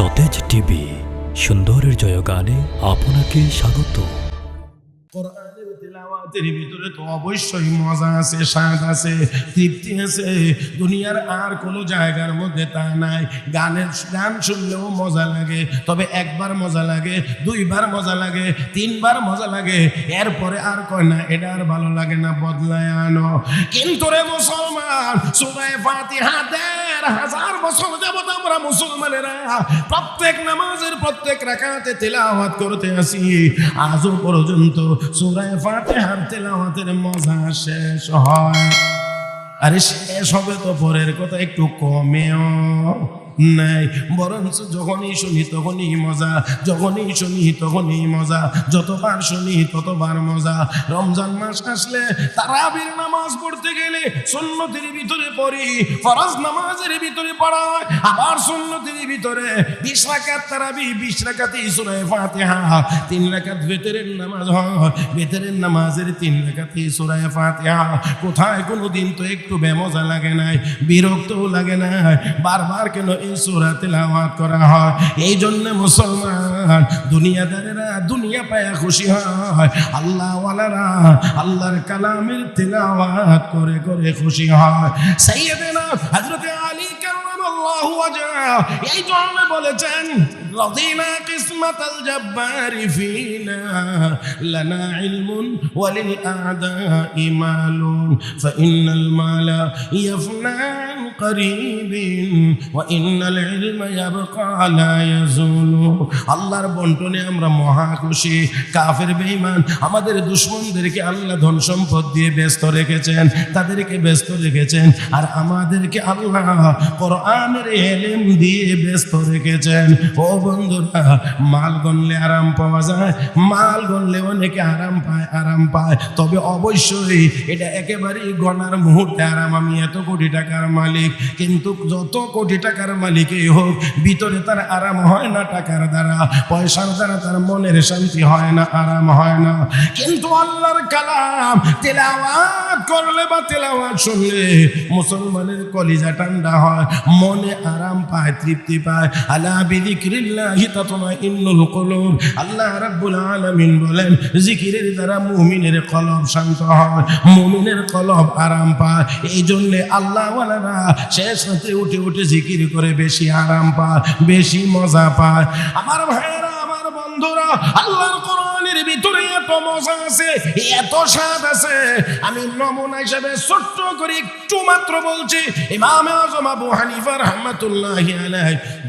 সতেজ টিভি, সুন্দরের জয়গানে আপনাকে স্বাগত। ভিতরে তো অবশ্যই মজা আছে, স্বাদ আছে, তৃপ্তি আছে। দুনিয়ার আর কোনো জায়গার মধ্যে তা নাই। গানের গান শুনলেও মজা লাগে, তবে একবার মজা লাগে, দুইবার মজা লাগে, তিনবার মজা লাগে। এরপরে আর কয় না, এটা আর ভালো লাগে না, বদলায় আনো। কিন্তু রে মুসলমান, সুরায় ফাতিহা দেড় হাজার বছর যাবত আমরা মুসলমানেরা প্রত্যেক নামাজের প্রত্যেক রাকাতে তেলাওয়াত করতে আসি। আজও পর্যন্ত সুরায় ফাতিহার তেলাওয়াতের মজা শেষ হয়। আরে শেষ হবে তো পরের কথা একটু কমেও। নাই। বরঞ্চ যখনই শুনি তখনই মজা, যখনই শুনি তখনই মজা, যতবার শুনি ততবার মজা। রমজান মাস আসলে তারাবির নামাজ পড়তে গেলে সুন্নতির ভিতরে পড়ি, ফরজ নামাজের ভিতরে পড়া হয়, আবার সুন্নতির ভিতরে বিশ রাকাত তারাবি, বিশ রাকাতে সূরা ফাতিহা, তিন রাকাত ভেতরের নামাজ হয়, ভেতরের নামাজের তিন রাকাতে সূরা ফাতিহা। কোথায় কোনো দিন তো একটু বেমজা লাগে নাই, বিরক্তও লাগে না বারবার কেন এই সূরা তেলাওয়াত করা হয়। এই জন্য মুসলমান দুনিয়াদারেরা দুনিয়া পায়া খুশি হয়। আল্লাহ ওয়ালারা আল্লাহর কালামের তেলাওয়াত করে করে খুশি হয়। সাইয়েদেনা হযরত আলী কারামাল্লাহু ওয়াজহা এই জন্য বলেছেন আ'দাই মালুন ফাইন্নাল মালা ইয়াফনা عن قريب وإن العلم يبقى لا يزول আল্লাহর বন্টনে আমরা মহা খুশি কাফের বেঈমান আমাদের দুশ্মনদেরকে আল্লাহ ধন সম্পদ দিয়ে ব্যস্ত রেখেছেন তাদেরকে ব্যস্ত রেখেছেন আর আমাদেরকে আল্লাহ কোরআনের এলেম দিয়ে ব্যস্ত রেখেছেন ও বন্ধুরা মাল গনলে আরাম পাওয়া যায় মাল গনলে অনেকে আরাম পায় আরাম পায় তবে অবশ্যই এটা একেবারেই গনার মুহূর্তে আরাম আমি এত কোটি টাকার মালিক কিন্তু যত কোটি টাকার মালিকই হোক, ভিতরে তার আরাম হয় না টাকার দ্বারা। পয়সার দ্বারা তার মনের শান্তি হয় না, আরাম হয় না। কিন্তু আল্লাহর কালাম তেলাওয়াত করলে বা তেলাওয়াত শুনলে মুসলমানের কলিজা ঠান্ডা হয়, মনে আরাম পায়, তৃপ্তি পায়। আলা বিযিকরিল্লাহি তাতমাইন্নুল কুলুব। আল্লাহ রাব্বুল আলামিন বলেন, জিকিরের দ্বারা মুমিনের কলব শান্ত হয়, মুমিনের কলব আরাম পায়। এই জন্য আল্লাহ ওয়ালারা শেষ উঠে উঠে জিকির করে বেশি আরাম পায়, বেশি মজা পায়। আমার ভাইয়েরা, আমার বন্ধুরা, আল্লাহর কোরআনের ভিতরে এত মজা আছে, এত স্বাদ আছে। আমি নমুনা হিসেবে ছোট্ট করে একটু মাত্র বলছি, ইমাম আজম আবু হানিফা রহমাতুল্লাহি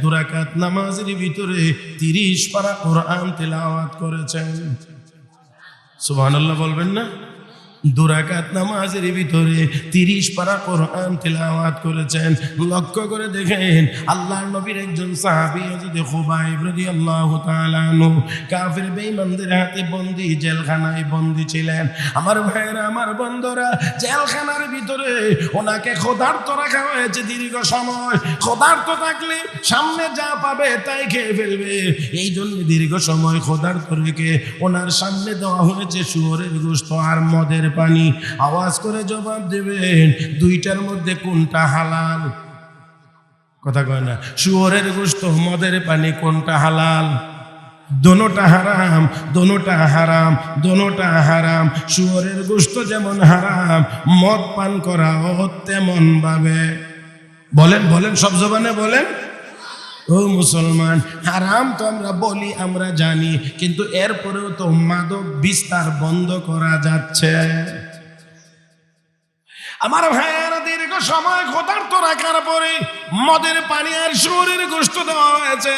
দুরাকাত নামাজের ভিতরে 30 পারা কোরআন তেলাওয়াত করেছেন। সুবহানাল্লাহ বলবেন না? দুরাকাত নামাজের ভিতরে তিরিশ পারা কোরআন তেলাওয়াত করেছেন। লক্ষ্য করে দেখেন, আল্লাহর নবীর একজন সাহাবী যদি খুবাইব রাদিয়াল্লাহু তাআলা আনহু, কাফির বেঈমানদের হাতে বন্দী জেলখানায় বন্দী ছিলেন। আমার ভাইয়েরা, আমার বন্ধুরা, জেলখানার ভিতরে ওনাকে ক্ষুধার্ত রাখা হয়েছে দীর্ঘ সময়। ক্ষুধার্ত থাকলে সামনে যা পাবে তাই খেয়ে ফেলবে। এই জন্য দীর্ঘ সময় ক্ষুধার্ত রেখে ওনার সামনে দেওয়া হয়েছে শুয়োরের গোস্ত আর মদের পানি। আওয়াজ করে জবাব দেবেন, দুইটার মধ্যে কোনটা হালাল? কথা কয় না, শুয়োরের গোস্ত মদের পানি কোনটা হালাল? দোনোটা হারাম দোনোটা হারাম দোনোটা হারাম। শুয়োরের গোস্ত যেমন হারাম, মদ পান করা তেমন ভাবে বলেন বলেন, সব জবানে বলেন। ও মুসলমান, হারাম তো আমরা বলি, আমরা জানি, কিন্তু এরপরেও তো মাদক বিস্তার বন্ধ করা যাচ্ছে। আমার ভাইয়েরা দীর্ঘ সময় ক্ষুধার্ত রাখার পরে মদের পানি আর শরীর গোষ্ঠ দেওয়া হয়েছে।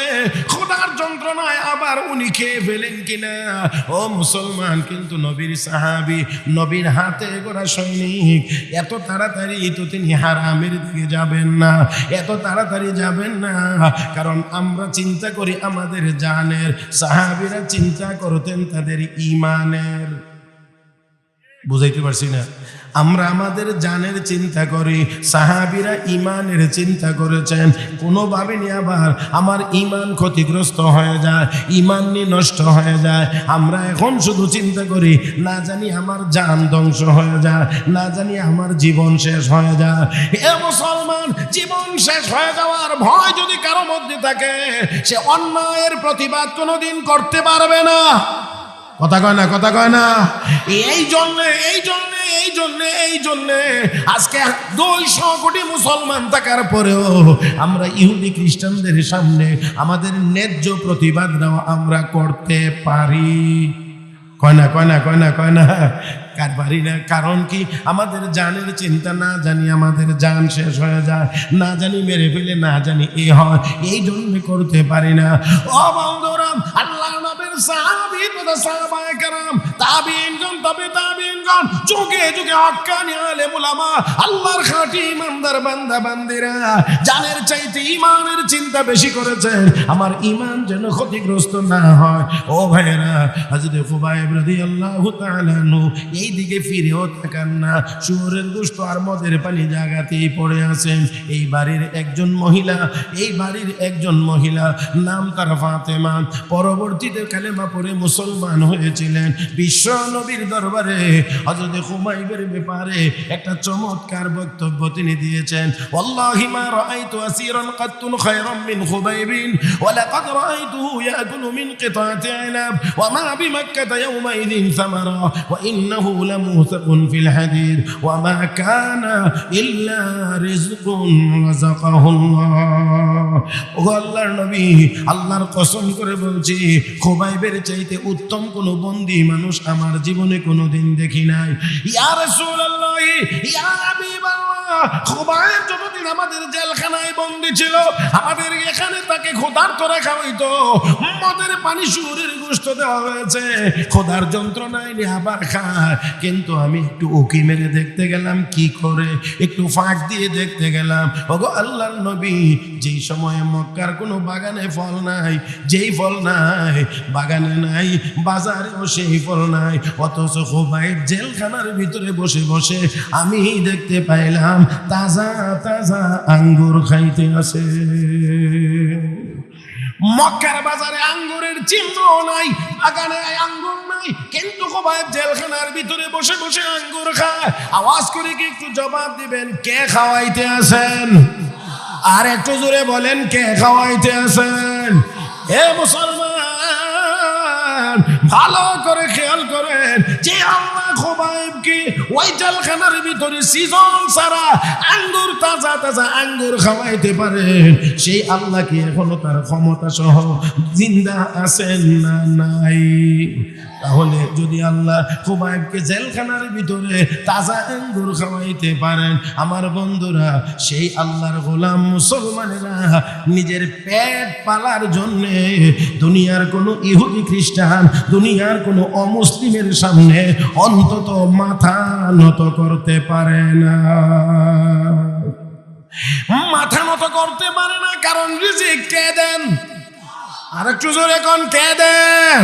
ক্ষুধার যন্ত্রণায় আবার উনি খেয়ে ফেলেন কিনা? ও মুসলমান, কিন্তু নবীর সাহাবি, নবীর হাতে গোড়া সৈনিক, এত তাড়াতাড়ি তো তিনি হারামের দিকে যাবেন না, এত তাড়াতাড়ি যাবেন না। কারণ আমরা চিন্তা করি আমাদের জানের, সাহাবিরা চিন্তা করতেন তাদের ইমানের। বুঝাইতে পারছি না। আমরা আমাদের জানের চিন্তা করি, সাহাবিরা ইমানের চিন্তা করেছেন। কোনোভাবে নিয়ে আবার আমার ইমান ক্ষতিগ্রস্ত হয়ে যায় ইমান নিয়ে নষ্ট হয়ে যায়। আমরা এখন শুধু চিন্তা করি, না জানি আমার জান ধ্বংস হয়ে যায়, না জানি আমার জীবন শেষ হয়ে যায়। এ মুসলমান, জীবন শেষ হয়ে যাওয়ার ভয় যদি কারও মধ্যে থাকে, সে অন্যায়ের প্রতিবাদ কোনোদিন করতে পারবে না। কথা কয় না, কথা কয় না। এই জন্যে এই জন্যে এই জন্যে এই জন্যে আজকে দুইশো কোটি মুসলমান থাকার পরেও আমরা ইহুদি খ্রিস্টানদের সামনে আমাদের ন্যায্য প্রতিবাদটাও আমরা করতে পারি। কয় না কয় না কয় না কয় না। কার পারি না, কারণ কি? আমাদের জানের চিন্তা না জানি আমাদের জান শেষ হয়ে যায়। না জানি মেরে ফেলে, না জানি এ হয়। এই জন্য করতে পারি না। ও বন্ধুরাম আল্লাহ নবীর তাবিঈনগণ তবে তাবিঈনগণ যুগে যুগে হক্কানি আলেম উলামা আল্লাহর খাঁটি ইমানদার বান্দা বান্দিরা জানের চাইতে ইমানের চিন্তা বেশি করেছেন, আমার ইমান যেন ক্ষতিগ্রস্ত না হয়। ও হযরত খুবাইব রাদিয়াল্লাহু তাআলা এই দিকে ফিরেও না। গোশত আর মদের পানি পড়ে আছেন। এই বাড়ির একজন মহিলা, এই বাড়ির একজন মহিলা, নাম তার ফাতেমা। পরবর্তীতে কালেমা পড়ে মুসলমান হয়েছিলেন। বিশ্ব নবীর দরবারে হযরত খুমাইবের ব্যাপারে একটা চমৎকার বক্তব্য তিনি দিয়েছেন ওয়াল্লাহি মা রাআইতু আসীরান কাত্তুন খায়রাম মিন খুবাইবিন ولقد رأيته يأكل من قطعة عنب وما بمكة يومئذ ثمرة وإنه لموثق في الحديد وما كان إلا رزق رزقه الله ও আল্লাহর নবী আল্লাহর কসম করে বলছি খোবাইবের চাইতে উত্তম কোন বন্দি মানুষ আমার জীবনে কোনোদিন দেখি নাই। ইয়া রাসূলুল্লাহ ইয়া হাবিবাল্লাহ। খোবাইব যতদিন আমাদের জেলখানায় বন্দি ছিল, আমাদের এখানে তাকে ক্ষুধার্ত রাখা হইতো। মদের পানি সুরের গোস্ত দেওয়া হয়েছে। খোদার যন্ত্রণায় নিয়ে আবার খায় কিন্তু আমি একটু উকি মেরে দেখতে গেলাম, কি করে? একটু ফাঁক দিয়ে দেখতে গেলাম। ওগো আল্লাহর নবী, যেই সময়ে মক্কার কোনো বাগানে ফল নাই, যেই ফল নাই, বাগানে নাই, বাজারেও সেই ফল নাই। অথচ খোবাইব জেলখানার ভিতরে বসে বসে আমি দেখতে পাইলাম তাজা তাজা আঙ্গুর খাইতে আছে মক্কার বাজারে আঙ্গুরের চিহ্ন নাই, বাগানে আঙ্গুর নাই, কিন্তু খোবাইব জেলখানার ভিতরে বসে বসে আঙ্গুর খায়। আওয়াজ করে কি একটু জবাব দিবেন, কে খাওয়াইতে আছেন আর একটু জোরে বলেন, কে খাওয়াইতে আছেন হে মুসলমান, ভালো করে খেয়াল করেন, যে আল্লাহ ওই জেলখানার ভিতরে সিজন সারা আঙ্গুর তাজা তাজা আঙ্গুর খাওয়াইতে পারে। সেই আল্লাহ কি এখনও তার ক্ষমতা সহ জিন্দা আছেন না নাই। তাহলে যদি আল্লাহ খুবাইবকে জেলখানার ভিতরে তাজা আঙ্গুর খাওয়াইতে পারেন, আমার বন্ধুরা, সেই আল্লাহর গোলাম মুসলমানেরা নিজের পেট পালার জন্যে দুনিয়ার কোনো ইহুদি খ্রিস্টান, দুনিয়ার কোনো অমুসলিমের সামনে অন্তত মাথা নত করতে পারে না। মাথা নত করতে পারে না, কারণ রিজিক কে দেন? আর একটু জোরে কোন, কে দেন?